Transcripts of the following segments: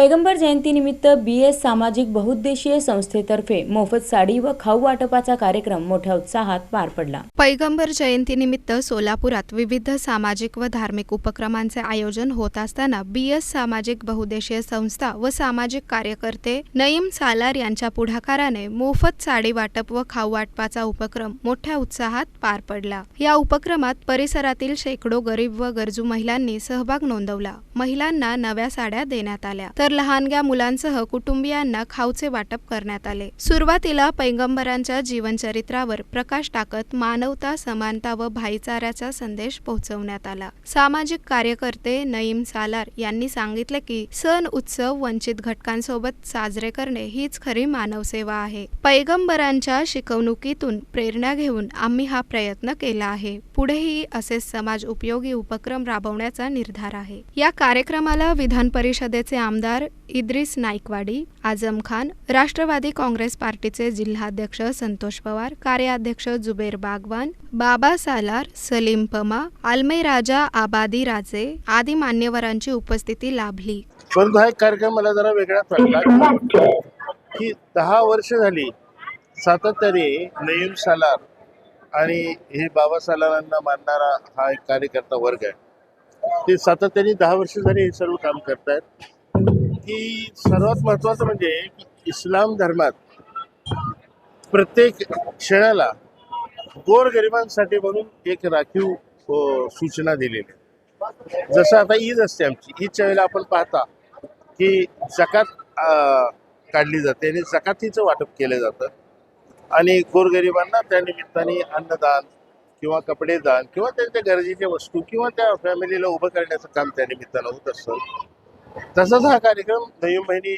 पैगंबर जयंतीनिमित्त बी एस सामाजिक बहुउद्देशीय संस्थेतर्फे मोफत साडी व खाऊ वाटपाचा कार्यक्रम मोठ्या उत्साहात पार पडला. पैगंबर जयंतीनिमित्त सोलापुरात विविध सामाजिक व धार्मिक उपक्रमांचे आयोजन होत असताना बी एस सामाजिक बहुद्देशीय संस्था व सामाजिक कार्यकर्ते नईम सालार यांच्या पुढाकाराने मोफत साडी वाटप व खाऊ वाटपाचा उपक्रम मोठ्या उत्साहात पार पडला. या उपक्रमात परिसरातील शेकडो गरीब व गरजू महिलांनी सहभाग नोंदवला. महिलांना नव्या साड्या देण्यात आल्या. तर लहानग्या मुलांसह कुटुंबियांना खाऊचे वाटप करण्यात आले. सुरुवातीला पैगंबरांच्या जीवनचरित्रावर प्रकाश टाकत मानवता समानता व भाईचाऱ्याचा संदेश पोहोचवण्यात आला. सामाजिक कार्यकर्ते नईम सालार यांनी सांगितले की सण उत्सव वंचित घटकांसोबत साजरे करणे हीच खरी मानवसेवा आहे. पैगंबरांच्या शिकवणुकीतून प्रेरणा घेऊन आम्ही हा प्रयत्न केला आहे. पुढेही असे समाज उपयोगी उपक्रम राबवण्याचा निर्धार आहे. या कार्यक्रमाला विधान परिषदेचे आमदार इद्रिस नाईकवाडी आझम खान राष्ट्रवादी काँग्रेस पार्टीचे जिल्हाध्यक्ष संतोष पवार कार्याध्यक्ष जुबेर बागवान बाबा सालार सलीम पमा आलमे राजा आबादी राजे आदी मान्यवरांची उपस्थिती लाभली. परंतु हा कार्यक्रम मला जरा वेगळा पडला. की दहा वर्ष झाली सातत्याने नईम सालार आणि हे बाबा सालारांना मानणारा हा एक कार्यकर्ता वर्ग आहे. ते सातत्याने दहा वर्ष झाली हे सर्व काम करतायत. की सर्वात महत्त्वाचं म्हणजे इस्लाम धर्मात प्रत्येक क्षणाला गोरगरिबांसाठी म्हणून एक राखीव सूचना दिलेली आहे. जसं आता ईद असते आमची. ईदच्या वेळेला आपण पाहता की जकात काढली जाते आणि जकातीचं वाटप केलं जातं. आणि गोरगरिबांना त्या निमित्ताने अन्नदान किंवा कपडे दान किंवा त्यांच्या गरजेच्या वस्तू किंवा त्या फॅमिलीला उभं करण्याचं काम त्या निमित्तानं होत असतं. तसाच हा कार्यक्रम नवीन बहिणी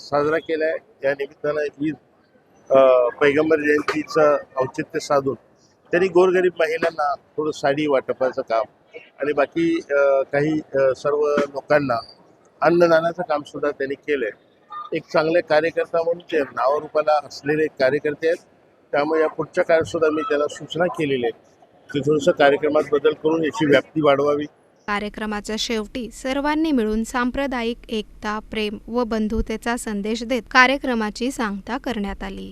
साजरा केला आहे या निमित्तानं ईद पैगंबर जयंतीचं औचित्य साधून त्यांनी गोरगरीब महिलांना थोडं साडी वाटपाचं काम आणि बाकी काही सर्व लोकांना अन्नदानाचं काम सुद्धा त्यांनी केलंय. एक चांगले कार्यकर्ता म्हणून ते नावारूपाला असलेले कार्यकर्ते आहेत त्यामुळे या पुढच्या काळात सुद्धा मी त्याला सूचना केलेली आहे की थोडंसं कार्यक्रमात बदल करून याची व्याप्ती वाढवावी. कार्यक्रमाच्या शेवटी सर्वांनी मिळून सांप्रदायिक एकता प्रेम व बंधुतेचा संदेश देत कार्यक्रमाची सांगता करण्यात आली.